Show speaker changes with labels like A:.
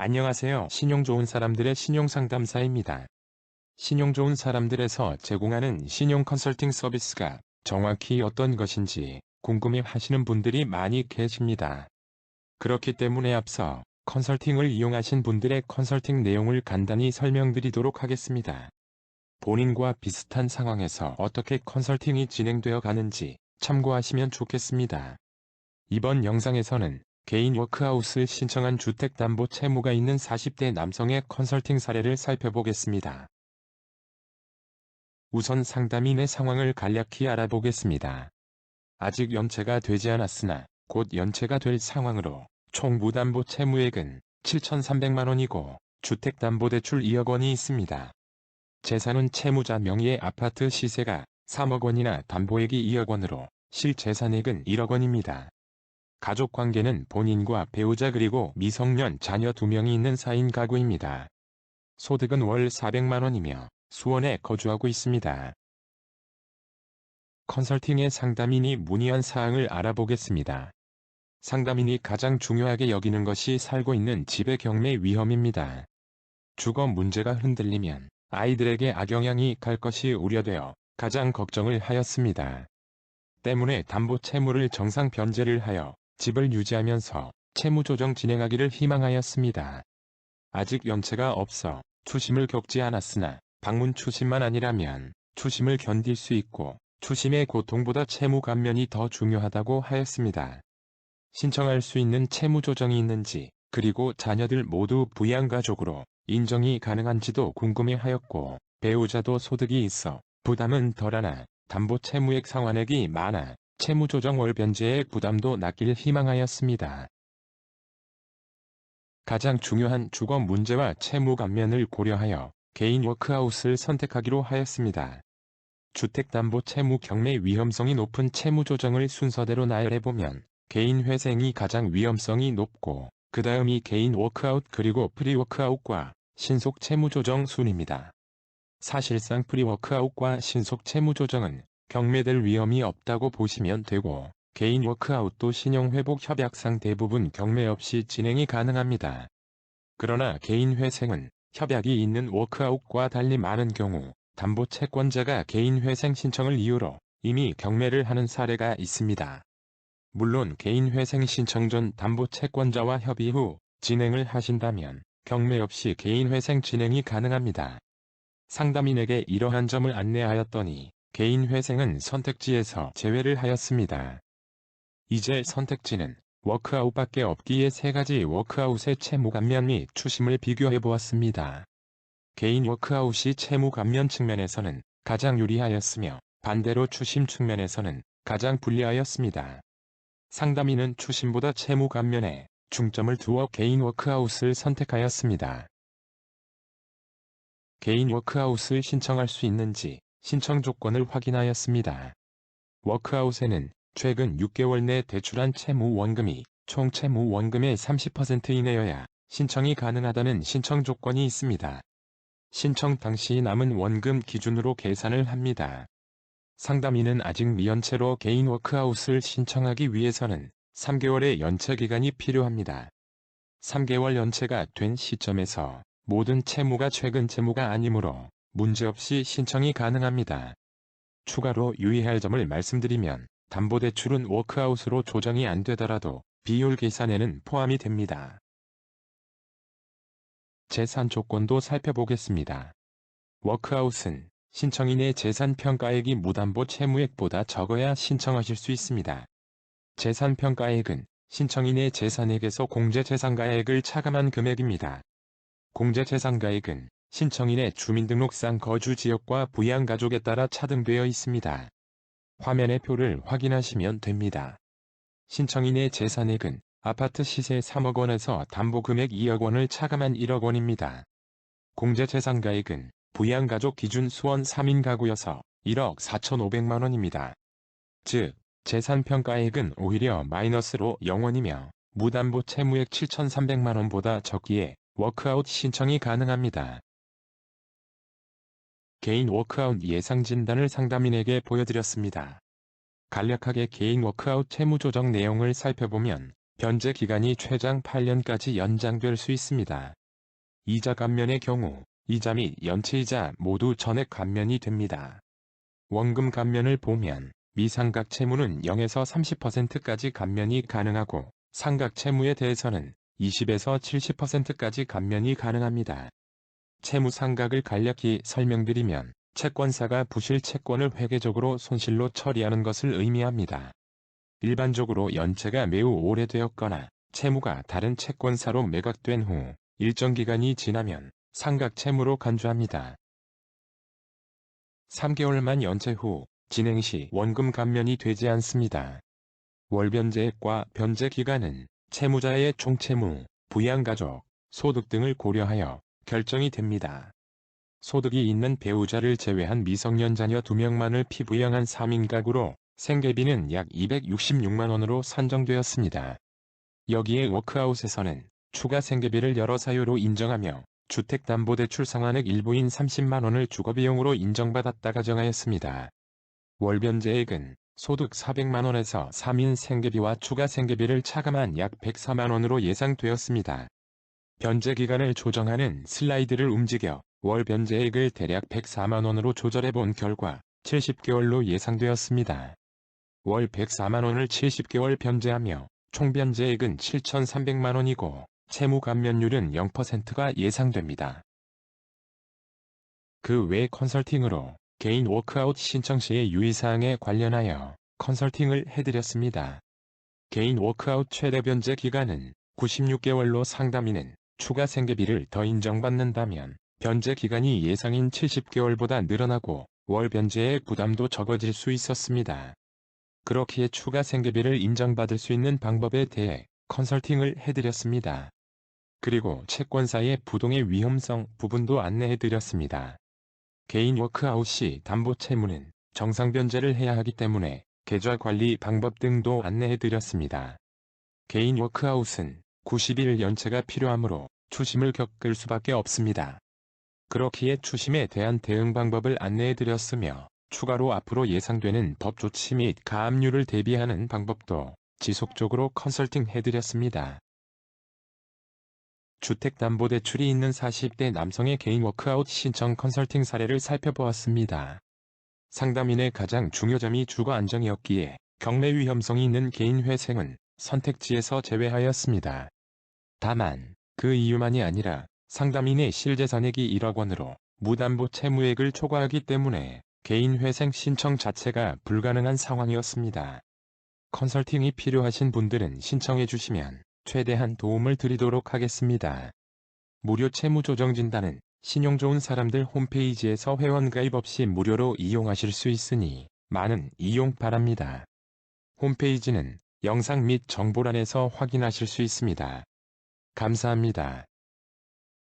A: 안녕하세요. 신용 좋은 사람들의 신용 상담사입니다. 신용 좋은 사람들에서 제공하는 신용 컨설팅 서비스가 정확히 어떤 것인지 궁금해 하시는 분들이 많이 계십니다. 그렇기 때문에 앞서 컨설팅을 이용하신 분들의 컨설팅 내용을 간단히 설명드리도록 하겠습니다. 본인과 비슷한 상황에서 어떻게 컨설팅이 진행되어 가는지 참고하시면 좋겠습니다. 이번 영상에서는 개인 워크아웃을 신청한 주택담보 채무가 있는 40대 남성의 컨설팅 사례를 살펴보겠습니다. 우선 상담인의 상황을 간략히 알아보겠습니다. 아직 연체가 되지 않았으나 곧 연체가 될 상황으로 총 무담보 채무액은 7,300만원이고 주택담보대출 2억 원이 있습니다. 재산은 채무자 명의의 아파트 시세가 3억 원이나 담보액이 2억 원으로 실재산액은 1억 원입니다. 가족 관계는 본인과 배우자 그리고 미성년 자녀 2명이 있는 4인 가구입니다. 소득은 월 400만원이며 수원에 거주하고 있습니다. 컨설팅의 상담인이 문의한 사항을 알아보겠습니다. 상담인이 가장 중요하게 여기는 것이 살고 있는 집의 경매 위험입니다. 주거 문제가 흔들리면 아이들에게 악영향이 갈 것이 우려되어 가장 걱정을 하였습니다. 때문에 담보 채무를 정상 변제를 하여 집을 유지하면서 채무 조정 진행하기를 희망하였습니다. 아직 연체가 없어 추심을 겪지 않았으나 방문 추심만 아니라면 추심을 견딜 수 있고 추심의 고통보다 채무 감면이 더 중요하다고 하였습니다. 신청할 수 있는 채무 조정이 있는지 그리고 자녀들 모두 부양가족으로 인정이 가능한지도 궁금해하였고 배우자도 소득이 있어 부담은 덜하나 담보 채무액 상환액이 많아 채무조정 월 변제의 부담도 낮길 희망하였습니다. 가장 중요한 주거 문제와 채무 감면을 고려하여 개인 워크아웃을 선택하기로 하였습니다. 주택담보 채무 경매 위험성이 높은 채무 조정을 순서대로 나열해보면 개인 회생이 가장 위험성이 높고 그 다음이 개인 워크아웃 그리고 프리워크아웃과 신속 채무 조정 순입니다. 사실상 프리워크아웃과 신속 채무 조정은 경매될 위험이 없다고 보시면 되고 개인 워크아웃도 신용회복 협약상 대부분 경매 없이 진행이 가능합니다. 그러나 개인 회생은 협약이 있는 워크아웃과 달리 많은 경우 담보 채권자가 개인 회생 신청을 이유로 이미 경매를 하는 사례가 있습니다. 물론 개인 회생 신청 전 담보 채권자와 협의 후 진행을 하신다면 경매 없이 개인 회생 진행이 가능합니다. 상담인에게 이러한 점을 안내하였더니 개인 회생은 선택지에서 제외를 하였습니다. 이제 선택지는 워크아웃밖에 없기에 세 가지 워크아웃의 채무 감면 및 추심을 비교해 보았습니다. 개인 워크아웃이 채무 감면 측면에서는 가장 유리하였으며 반대로 추심 측면에서는 가장 불리하였습니다. 상담인은 추심보다 채무 감면에 중점을 두어 개인 워크아웃을 선택하였습니다. 개인 워크아웃을 신청할 수 있는지 신청 조건을 확인하였습니다. 워크아웃에는 최근 6개월 내 대출한 채무 원금이 총 채무 원금의 30% 이내여야 신청이 가능하다는 신청 조건이 있습니다. 신청 당시 남은 원금 기준으로 계산을 합니다. 상담인은 아직 미연체로 개인 워크아웃을 신청하기 위해서는 3개월의 연체 기간이 필요합니다. 3개월 연체가 된 시점에서 모든 채무가 최근 채무가 아니므로 문제없이 신청이 가능합니다. 추가로 유의할 점을 말씀드리면 담보대출은 워크아웃으로 조정이 안 되더라도 비율 계산에는 포함이 됩니다. 재산 조건도 살펴보겠습니다. 워크아웃은 신청인의 재산 평가액이 무담보 채무액보다 적어야 신청하실 수 있습니다. 재산 평가액은 신청인의 재산액에서 공제재산가액을 차감한 금액입니다. 공제재산가액은 신청인의 주민등록상 거주 지역과 부양 가족에 따라 차등되어 있습니다. 화면의 표를 확인하시면 됩니다. 신청인의 재산액은 아파트 시세 3억 원에서 담보금액 2억 원을 차감한 1억 원입니다. 공제재산가액은 부양가족 기준 수원 3인 가구여서 1억 4천5백만 원입니다. 즉, 재산평가액은 오히려 마이너스로 0원이며 무담보 채무액 7,300만 원보다 적기에 워크아웃 신청이 가능합니다. 개인 워크아웃 예상 진단을 상담인에게 보여드렸습니다. 간략하게 개인 워크아웃 채무 조정 내용을 살펴보면 변제 기간이 최장 8년까지 연장될 수 있습니다. 이자 감면의 경우 이자 및 연체이자 모두 전액 감면이 됩니다. 원금 감면을 보면 미상각 채무는 0에서 30%까지 감면이 가능하고 상각 채무에 대해서는 20에서 70%까지 감면이 가능합니다. 채무 상각을 간략히 설명드리면 채권사가 부실 채권을 회계적으로 손실로 처리하는 것을 의미합니다. 일반적으로 연체가 매우 오래되었거나 채무가 다른 채권사로 매각된 후 일정 기간이 지나면 상각 채무로 간주합니다. 3개월만 연체 후 진행 시 원금 감면이 되지 않습니다. 월변제액과 변제 기간은 채무자의 총채무, 부양가족, 소득 등을 고려하여 결정이 됩니다. 소득이 있는 배우자를 제외한 미성년 자녀 2명만을 피부양한 3인 가구로 생계비는 약 266만원으로 산정되었습니다. 여기에 워크아웃에서는 추가 생계비를 여러 사유로 인정하며 주택담보대출 상환액 일부인 30만원을 주거비용으로 인정받았다 가 정하였습니다. 월변제액은 소득 400만원에서 3인 생계비와 추가 생계비를 차감한 약 104만원으로 예상되었습니다. 변제 기간을 조정하는 슬라이드를 움직여 월 변제액을 대략 104만원으로 조절해 본 결과 70개월로 예상되었습니다. 월 104만원을 70개월 변제하며 총 변제액은 7,300만원이고 채무 감면율은 0%가 예상됩니다. 그 외 컨설팅으로 개인 워크아웃 신청 시의 유의사항에 관련하여 컨설팅을 해드렸습니다. 개인 워크아웃 최대 변제 기간은 96개월로 상담인은 추가 생계비를 더 인정받는다면 변제 기간이 예상인 70개월보다 늘어나고 월 변제의 부담도 적어질 수 있었습니다. 그렇기에 추가 생계비를 인정받을 수 있는 방법에 대해 컨설팅을 해드렸습니다. 그리고 채권사의 부동의 위험성 부분도 안내해드렸습니다. 개인 워크아웃 시 담보 채무는 정상 변제를 해야 하기 때문에 계좌 관리 방법 등도 안내해드렸습니다. 개인 워크아웃은 90일 연체가 필요하므로 추심을 겪을 수밖에 없습니다. 그렇기에 추심에 대한 대응 방법을 안내해드렸으며 추가로 앞으로 예상되는 법 조치 및 가압류를 대비하는 방법도 지속적으로 컨설팅해드렸습니다. 주택담보대출이 있는 40대 남성의 개인 워크아웃 신청 컨설팅 사례를 살펴보았습니다. 상담인의 가장 중요점이 주거 안정이었기에 경매 위험성이 있는 개인 회생은 선택지에서 제외하였습니다. 다만 그 이유만이 아니라 상담인의 실재산액이 1억 원으로 무담보 채무액을 초과하기 때문에 개인 회생 신청 자체가 불가능한 상황이었습니다. 컨설팅이 필요하신 분들은 신청해 주시면 최대한 도움을 드리도록 하겠습니다. 무료 채무조정진단은 신용 좋은 사람들 홈페이지에서 회원가입 없이 무료로 이용하실 수 있으니 많은 이용 바랍니다. 홈페이지는 영상 및 정보란에서 확인하실 수 있습니다. 감사합니다.